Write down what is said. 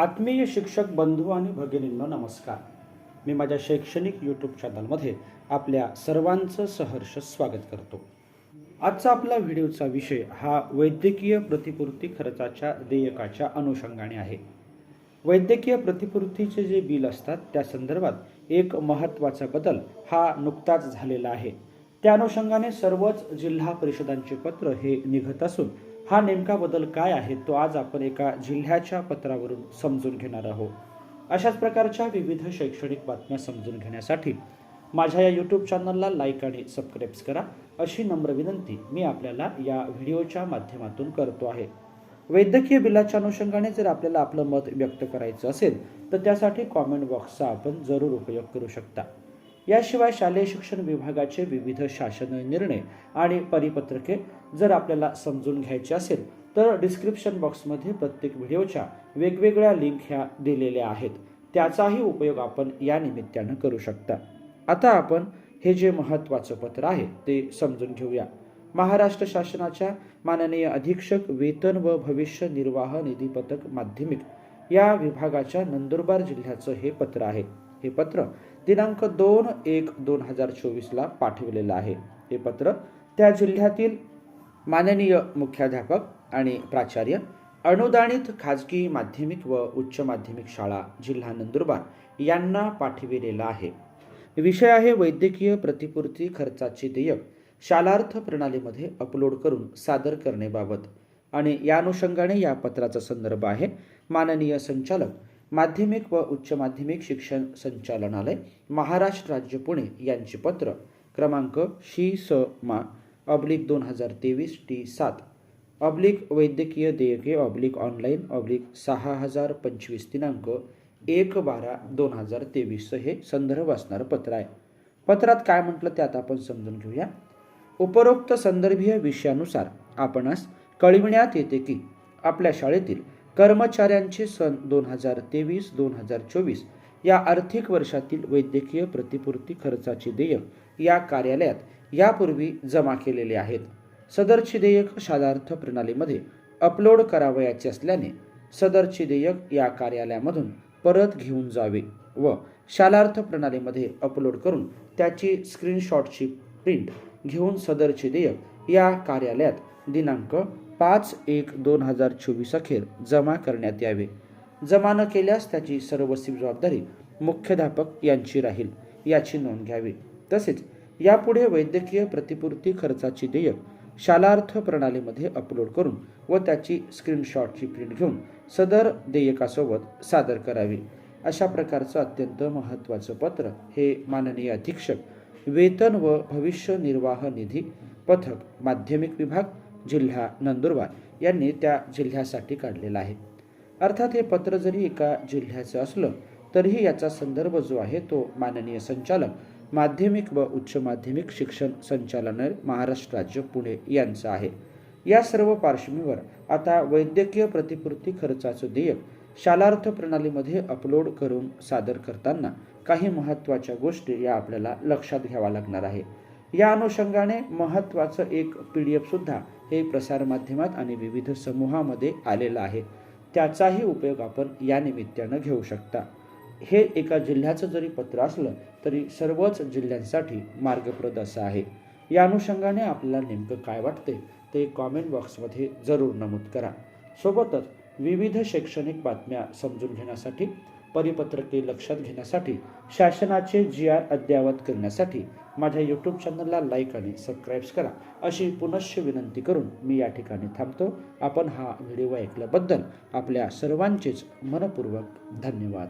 आत्मीय शिक्षक बंधू आणि भगिनींनो नमस्कार. मी माझ्या शैक्षणिक यूट्यूब चॅनलमध्ये आपल्या सर्वांचं सहर्ष स्वागत करतो. आजचा आपला व्हिडिओचा विषय हा वैद्यकीय प्रतिपूर्ती खर्चाच्या देयकाच्या अनुषंगाने आहे. वैद्यकीय प्रतिपूर्तीचे जे बिल असतात त्या संदर्भात एक महत्त्वाचा बदल हा नुकताच झालेला आहे. त्या अनुषंगाने सर्वच जिल्हा परिषदांचे पत्र हे निघत असून हा नेमका बदल काय आहे तो आज आपण एका जिल्ह्याच्या पत्रावरून समजून घेणार आहोत. अशाच प्रकारच्या विविध शैक्षणिक बातम्या समजून घेण्यासाठी माझ्या या यूट्यूब चॅनलला लाईक आणि सबस्क्राईब्स करा. अशी नम्र विनंती मी आपल्याला या व्हिडिओच्या माध्यमातून करतो आहे. वैद्यकीय बिलाच्या अनुषंगाने जर आपल्याला आपलं मत व्यक्त करायचं असेल तर त्यासाठी कॉमेंट बॉक्सचा आपण जरूर उपयोग करू शकता. याशिवाय शालेय शिक्षण विभागाचे विविध शासन निर्णय आणि परिपत्रके जर आपल्याला समजून घ्यायचे असेल तर डिस्क्रिप्शन बॉक्समध्ये प्रत्येक व्हिडिओच्या वेगवेगळ्या लिंक ह्या दिलेल्या आहेत. त्याचाही उपयोग आपण या निमित्तानं करू शकता. आता आपण हे जे महत्त्वाचं पत्र आहे ते समजून घेऊया. महाराष्ट्र शासनाच्या माननीय अधीक्षक वेतन व भविष्य निर्वाह निधी पथक माध्यमिक या विभागाच्या नंदुरबार जिल्ह्याचं हे पत्र आहे. हे पत्र दिनांक दोन एक दोन हजार चोवीसला पाठवलेलं आहे. हे पत्र त्या जिल्ह्यातील माननीय मुख्याध्यापक आणि प्राचार्य अनुदानित खाजगी माध्यमिक व उच्च माध्यमिक शाळा जिल्हा नंदुरबार यांना पाठविलेला आहे. विषय आहे वैद्यकीय प्रतिपूर्ती खर्चाचे देयक. शालार्थ प्रणालीमध्ये अपलोड करून सादर करणेबाबत आणि या अनुषंगाने या पत्राचा संदर्भ आहे. माननीय संचालक माध्यमिक व उच्च माध्यमिक शिक्षण संचालनालय महाराष्ट्र राज्य पुणे यांचे पत्र क्रमांक शी स मा ऑब्लिक दोन हजार तेवीस टी सात ऑब्लिक वैद्यकीय देयके ऑब्लिक ऑनलाईन ऑब्लिक सहा हजार पंचवीस दिनांक एक बारा दोन हजार तेवीसचं हे संदर्भ असणारं पत्र आहे. पत्रात काय म्हटलं ते आता आपण समजून घेऊया. उपरोक्त संदर्भीय विषयानुसार आपणास कळविण्यात येते की आपल्या शाळेतील कर्मचाऱ्यांचे सन दोन हजार तेवीस दोन हजार चोवीस या आर्थिक वर्षातील वैद्यकीय प्रतिपूर्ती खर्चाचे देयक या कार्यालयात यापूर्वी जमा केलेले आहेत. सदरचे देयक शालार्थ प्रणालीमध्ये अपलोड करावयाचे असल्याने सदरचे देयक या कार्यालयामधून परत घेऊन जावे व शालार्थ प्रणालीमध्ये अपलोड करून त्याची स्क्रीनशॉटची प्रिंट घेऊन सदरचे देयक या कार्यालयात दिनांक पाच एक दोन हजार चोवीस अखेर जमा करण्यात यावे. जमा न केल्यास त्याची सर्वस्वी जबाबदारी मुख्याध्यापक यांची राहील याची नोंद घ्यावी. तसेच यापुढे वैद्यकीय प्रतिपूर्ती खर्चाची देयक शालार्थ प्रणालीमध्ये अपलोड करून व त्याची स्क्रीनशॉटची प्रिंट घेऊन सदर देयकासोबत सादर करावी. अशा प्रकारचं अत्यंत महत्त्वाचं पत्र हे माननीय अधीक्षक वेतन व भविष्य निर्वाह निधी पथक माध्यमिक विभाग जिल्हा नंदुरबार यांनी त्या जिल्ह्यासाठी काढलेलं आहे. अर्थात हे पत्र जरी एका जिल्ह्याचं असलं तरीही याचा संदर्भ जो आहे तो माननीय संचालक माध्यमिक व उच्च माध्यमिक शिक्षण संचालनालय महाराष्ट्र राज्य पुणे यांचा आहे. या सर्व पार्श्वभूमीवर आता वैद्यकीय प्रतिपूर्ती खर्चाचं देयक शालार्थ प्रणालीमध्ये अपलोड करून सादर करताना काही महत्त्वाच्या गोष्टी या आपल्याला लक्षात घ्यावा लागणार आहे. या अनुषंगाने महत्त्वाचं एक पी डी एफसुद्धा हे प्रसारमाध्यमात आणि विविध समूहामध्ये आलेलं आहे. त्याचाही उपयोग आपण या निमित्तानं घेऊ शकता. हे एका जिल्ह्याचं जरी पत्र असलं तरी सर्वच जिल्ह्यांसाठी मार्गप्रद असं आहे. या अनुषंगाने आपल्याला नेमकं काय वाटते ते कॉमेंट बॉक्समध्ये जरूर नमूद करा. सोबतच विविध शैक्षणिक बातम्या समजून घेण्यासाठी परिपत्रके लक्षात घेण्यासाठी शासनाचे जी आर अद्ययावत करण्यासाठी माझ्या यूट्यूब चॅनलला लाईक आणि सबस्क्राईब्स करा. अशी पुनश्च विनंती करून मी या ठिकाणी थांबतो. आपण हा व्हिडिओ ऐकल्याबद्दल आपल्या सर्वांचेच मनपूर्वक धन्यवाद.